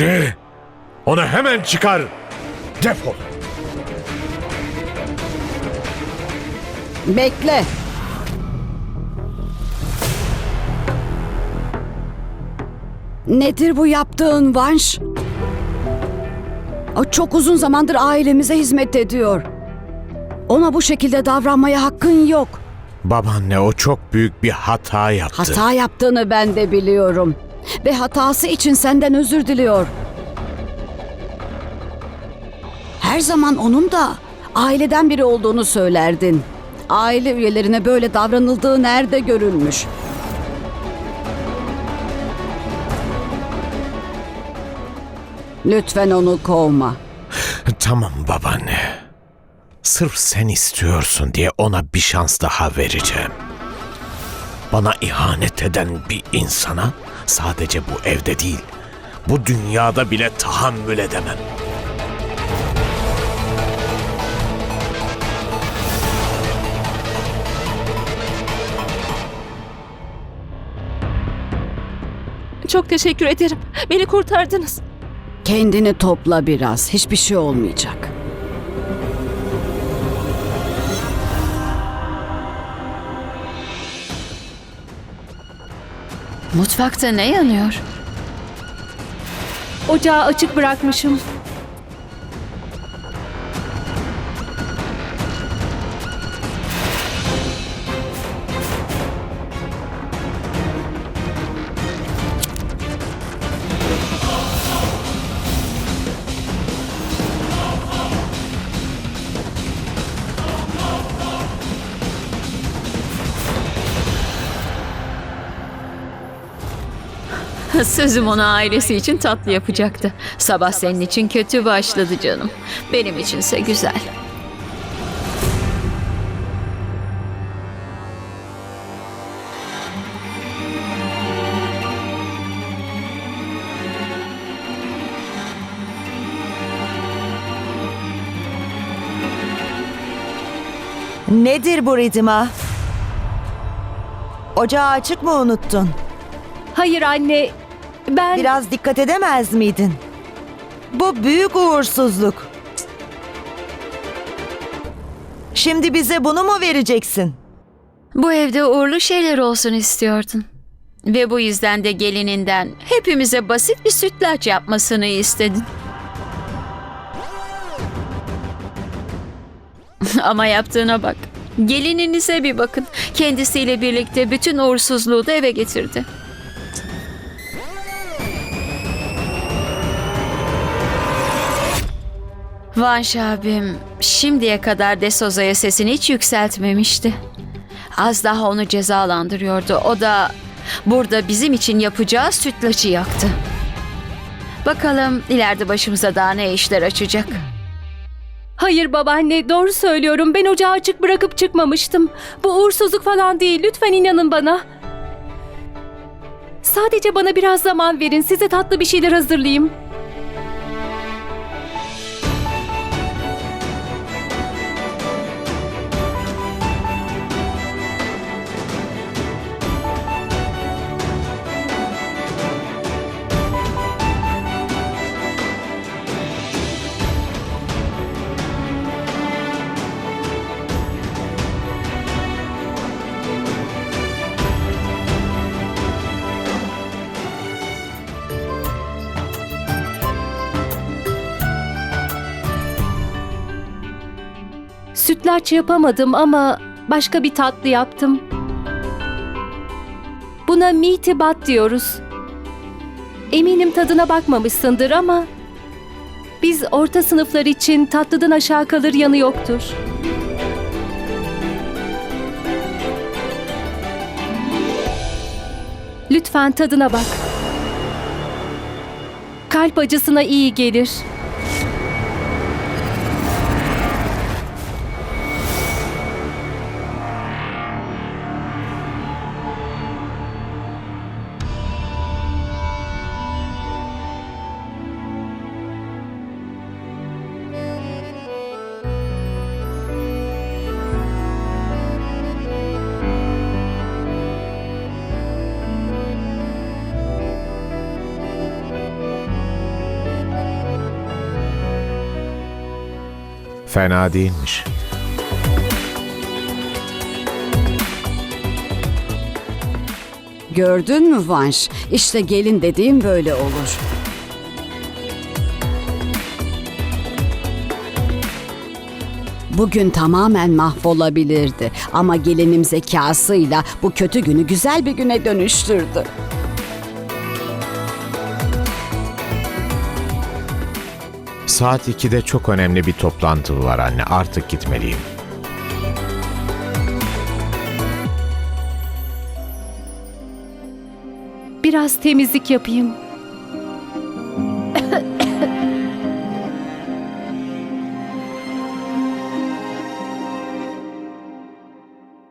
Gauri! Onu hemen çıkar! Defol! Bekle. Nedir bu yaptığın Vanş? O çok uzun zamandır ailemize hizmet ediyor. Ona bu şekilde davranmaya hakkın yok. Babaanne o çok büyük bir hata yaptı. Hata yaptığını ben de biliyorum. Ve hatası için senden özür diliyor. Her zaman onun da aileden biri olduğunu söylerdin. Aile üyelerine böyle davranıldığı nerede görülmüş? Lütfen onu kovma. Tamam babaanne. Sırf sen istiyorsun diye ona bir şans daha vereceğim. Bana ihanet eden bir insana sadece bu evde değil, bu dünyada bile tahammül edemem. Çok teşekkür ederim. Beni kurtardınız. Kendini topla biraz. Hiçbir şey olmayacak. Mutfakta ne yanıyor? Ocağı açık bırakmışım. Sözüm ona ailesi için tatlı yapacaktı. Sabah senin için kötü başladı canım. Benim içinse güzel. Nedir bu ridima? Ocağı açık mı unuttun? Hayır anne. Ben Biraz dikkat edemez miydin? Bu büyük uğursuzluk. Şimdi bize bunu mu vereceksin? Bu evde uğurlu şeyler olsun istiyordun. Ve bu yüzden de gelininden hepimize basit bir sütlaç yapmasını istedin. Ama yaptığına bak. Gelininize bir bakın. Kendisiyle birlikte bütün uğursuzluğu da eve getirdi. Vanş abim şimdiye kadar De Souza'ya sesini hiç yükseltmemişti. Az daha onu cezalandırıyordu. O da burada bizim için yapacağı sütlaçı yaktı. Bakalım ileride başımıza daha ne işler açacak. Hayır babaanne doğru söylüyorum. Ben ocağı açık bırakıp çıkmamıştım. Bu uğursuzluk falan değil. Lütfen inanın bana. Sadece bana biraz zaman verin. Size tatlı bir şeyler hazırlayayım. Sütlaç yapamadım ama başka bir tatlı yaptım. Buna miti bat diyoruz. Eminim tadına bakmamışsındır ama biz orta sınıflar için tatlıdan aşağı kalır yanı yoktur. Lütfen tadına bak. Kalp acısına iyi gelir. Fena değilmiş. Gördün mü Vanş? İşte gelin dediğim böyle olur. Bugün tamamen mahvolabilirdi ama gelinim zekasıyla bu kötü günü güzel bir güne dönüştürdü. Saat 2'de çok önemli bir toplantı var anne. Artık gitmeliyim. Biraz temizlik yapayım.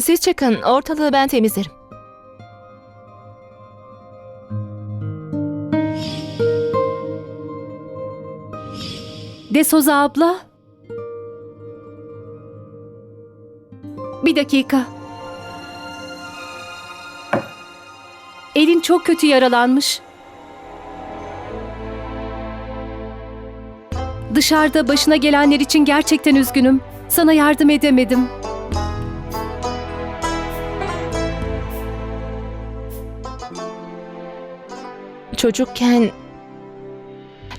Siz çıkın, ortalığı ben temizlerim. De Soza abla. Bir dakika. Elin çok kötü yaralanmış. Dışarıda başına gelenler için gerçekten üzgünüm. Sana yardım edemedim. Çocukken...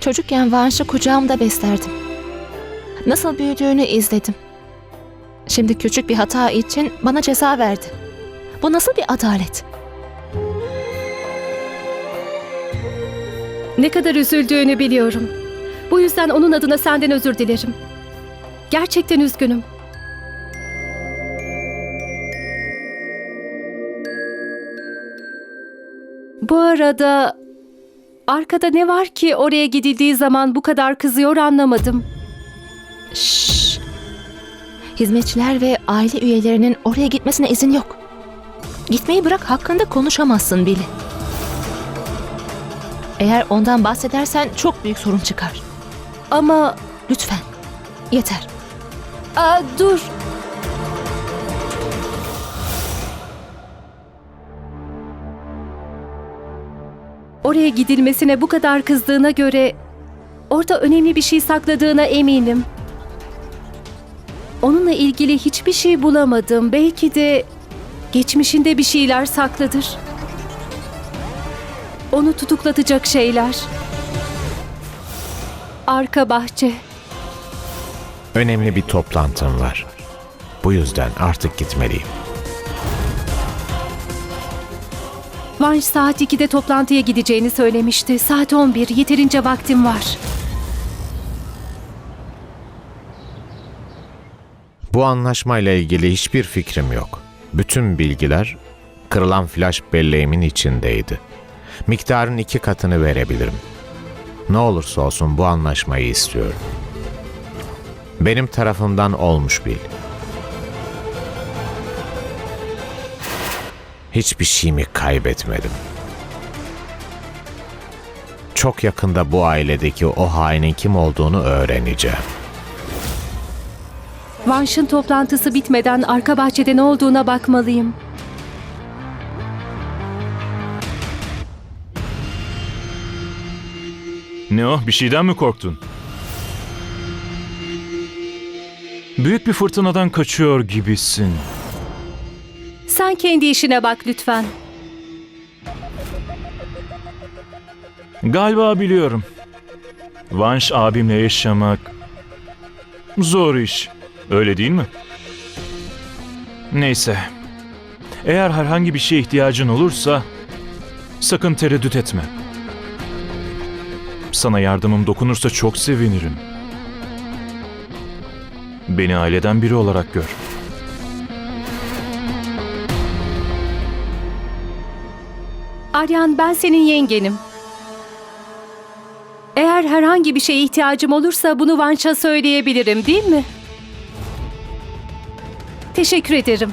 Çocukken Vanş'ı kucağımda beslerdim. Nasıl büyüdüğünü izledim. Şimdi küçük bir hata için bana ceza verdi. Bu nasıl bir adalet? Ne kadar üzüldüğünü biliyorum. Bu yüzden onun adına senden özür dilerim. Gerçekten üzgünüm. Bu arada arkada ne var ki oraya gidildiği zaman bu kadar kızıyor anlamadım. Şşş. Hizmetçiler ve aile üyelerinin oraya gitmesine izin yok. Gitmeyi bırak hakkında konuşamazsın bile. Eğer ondan bahsedersen çok büyük sorun çıkar. Ama Lütfen. Yeter. aa, dur. Oraya gidilmesine bu kadar kızdığına göre orada önemli bir şey sakladığına eminim. Onunla ilgili hiçbir şey bulamadım. Belki de geçmişinde bir şeyler saklıdır. Onu tutuklatacak şeyler. Arka bahçe. Önemli bir toplantım var. Bu yüzden artık gitmeliyim. Vanş saat 2'de toplantıya gideceğini söylemişti. Saat 11. Yeterince vaktim var. Bu anlaşmayla ilgili hiçbir fikrim yok. Bütün bilgiler kırılan flash belleğimin içindeydi. Miktarın iki katını verebilirim. Ne olursa olsun bu anlaşmayı istiyorum. Benim tarafımdan olmuş bil. Hiçbir şeyimi kaybetmedim. Çok yakında bu ailedeki o hainin kim olduğunu öğreneceğim. Vanş'ın toplantısı bitmeden arka bahçede ne olduğuna bakmalıyım. Ne o? Bir şeyden mi korktun? Büyük bir fırtınadan kaçıyor gibisin. Sen kendi işine bak lütfen. Galiba biliyorum. Vanş abimle yaşamak zor iş. Öyle değil mi? Neyse. Eğer herhangi bir şeye ihtiyacın olursa sakın tereddüt etme. Sana yardımım dokunursa çok sevinirim. Beni aileden biri olarak gör. Aryan ben senin yengenim. Eğer herhangi bir şeye ihtiyacım olursa bunu Vanş'a söyleyebilirim değil mi? Teşekkür ederim.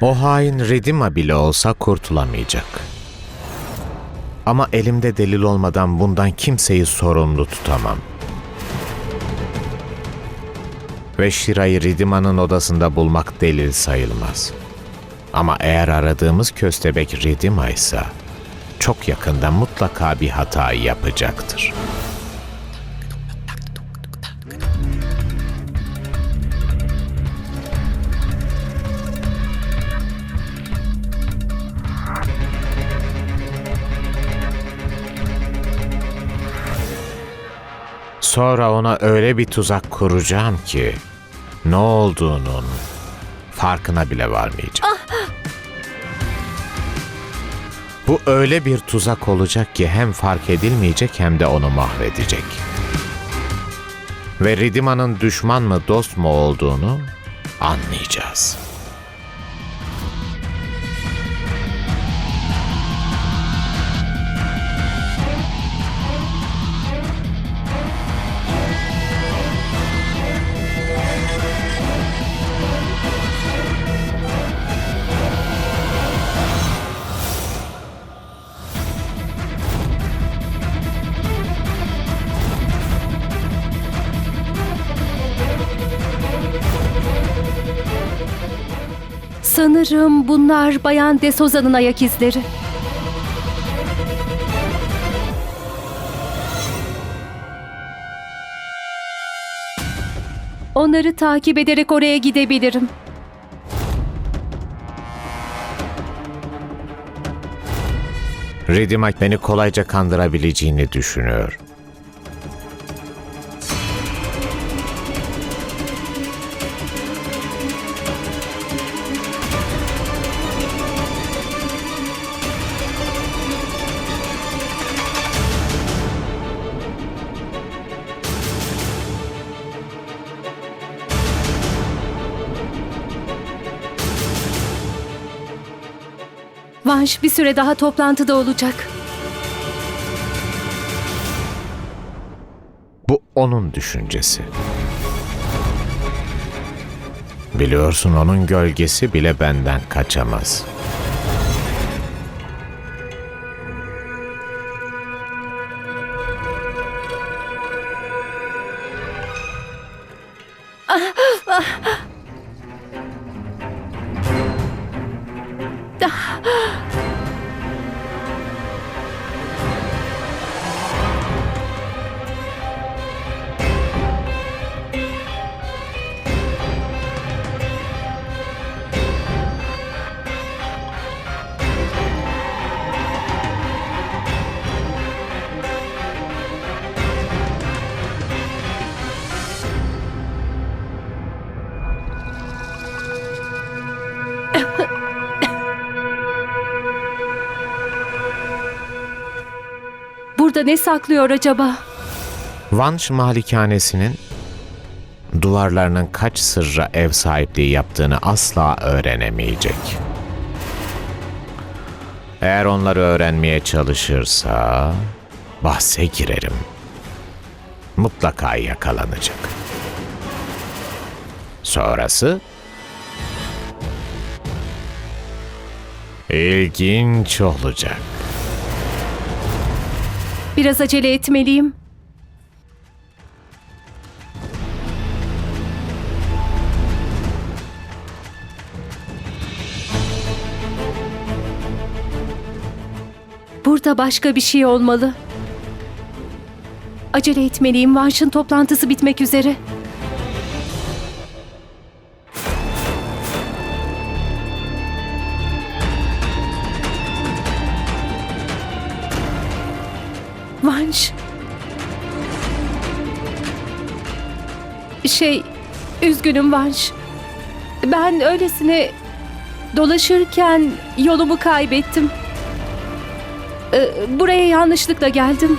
O hain Redima bile olsa kurtulamayacak. Ama elimde delil olmadan bundan kimseyi sorumlu tutamam. Ve Shira'yı Redima'nın odasında bulmak delil sayılmaz. Ama eğer aradığımız köstebek Ridima ise çok yakında mutlaka bir hata yapacaktır. Sonra ona öyle bir tuzak kuracağım ki ne olduğunun farkına bile varmayacak. Bu öyle bir tuzak olacak ki hem fark edilmeyecek hem de onu mahvedecek. Ve Ridima'nın düşman mı dost mu olduğunu anlayacağız. Sanırım bunlar Bayan De Souza'nın ayak izleri. Onları takip ederek oraya gidebilirim. Ridima beni kolayca kandırabileceğini düşünüyor. Vanş bir süre daha toplantıda olacak. Bu onun düşüncesi. Biliyorsun onun gölgesi bile benden kaçamaz. Burada ne saklıyor acaba? Vanş malikanesinin duvarlarının kaç sırra ev sahipliği yaptığını asla öğrenemeyecek. Eğer onları öğrenmeye çalışırsa bahse girerim. Mutlaka yakalanacak. Sonrası ilginç olacak. Biraz acele etmeliyim. Burada başka bir şey olmalı. Acele etmeliyim. Vanş'ın toplantısı bitmek üzere. Şey, üzgünüm Vanş. Ben öylesine dolaşırken yolumu kaybettim. Ee, Buraya yanlışlıkla geldim.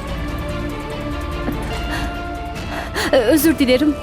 Ee, Özür dilerim.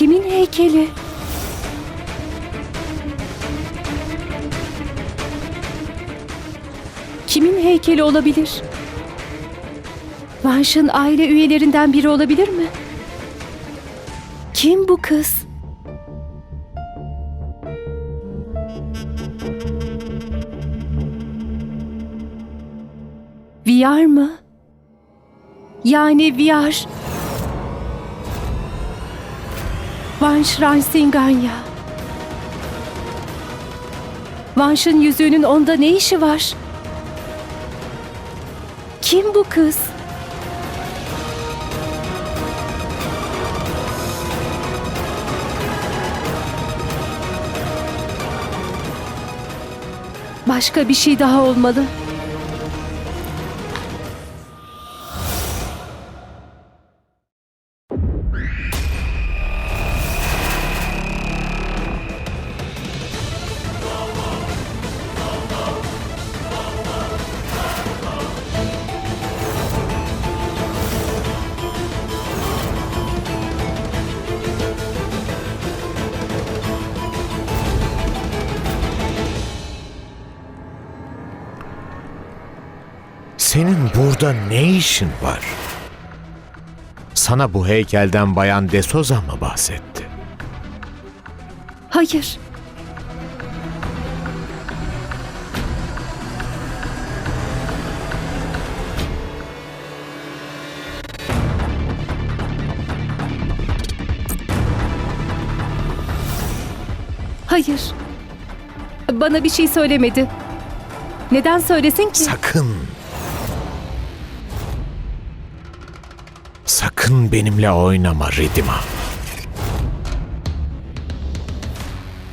Kimin heykeli? Kimin heykeli olabilir? Vanş'ın aile üyelerinden biri olabilir mi? Kim bu kız? VR mı? Yani VR. Vanş Ransinganya. Vanş'ın yüzüğünün onda ne işi var? Kim bu kız? Başka bir şey daha olmalı. Burada ne işin var? Sana bu heykelden Bayan Desoza mı bahsetti? Hayır. Hayır. Bana bir şey söylemedi. Neden söylesin ki? Sakın. Sakın benimle oynama Ridima.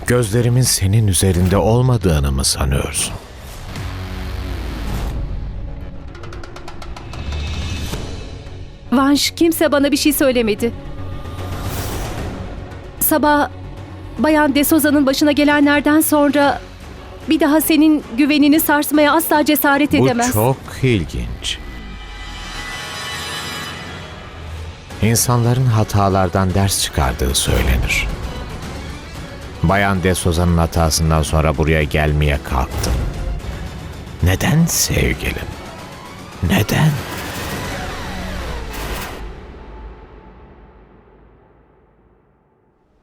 Gözlerimin senin üzerinde olmadığını mı sanıyorsun? Vanş kimse bana bir şey söylemedi. Sabah Bayan Desoza'nın başına gelenlerden sonra bir daha senin güvenini sarsmaya asla cesaret edemez. Bu çok ilginç. İnsanların hatalardan ders çıkardığı söylenir. Bayan Desoza'nın hatasından sonra buraya gelmeye kalktın. Neden sevgilim? Neden?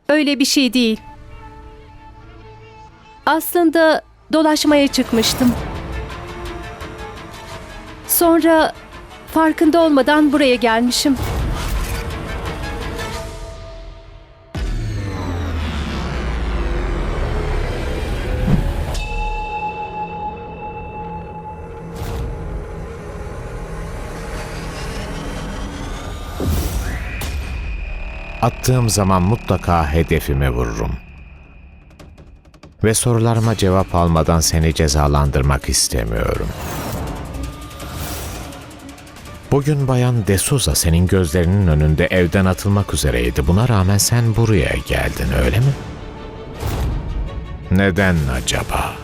Öyle bir şey değil. Aslında dolaşmaya çıkmıştım. Sonra farkında olmadan buraya gelmişim. Attığım zaman mutlaka hedefime vururum. Ve sorularıma cevap almadan seni cezalandırmak istemiyorum. Bugün Bayan Desuza senin gözlerinin önünde evden atılmak üzereydi. Buna rağmen sen buraya geldin öyle mi? Neden acaba?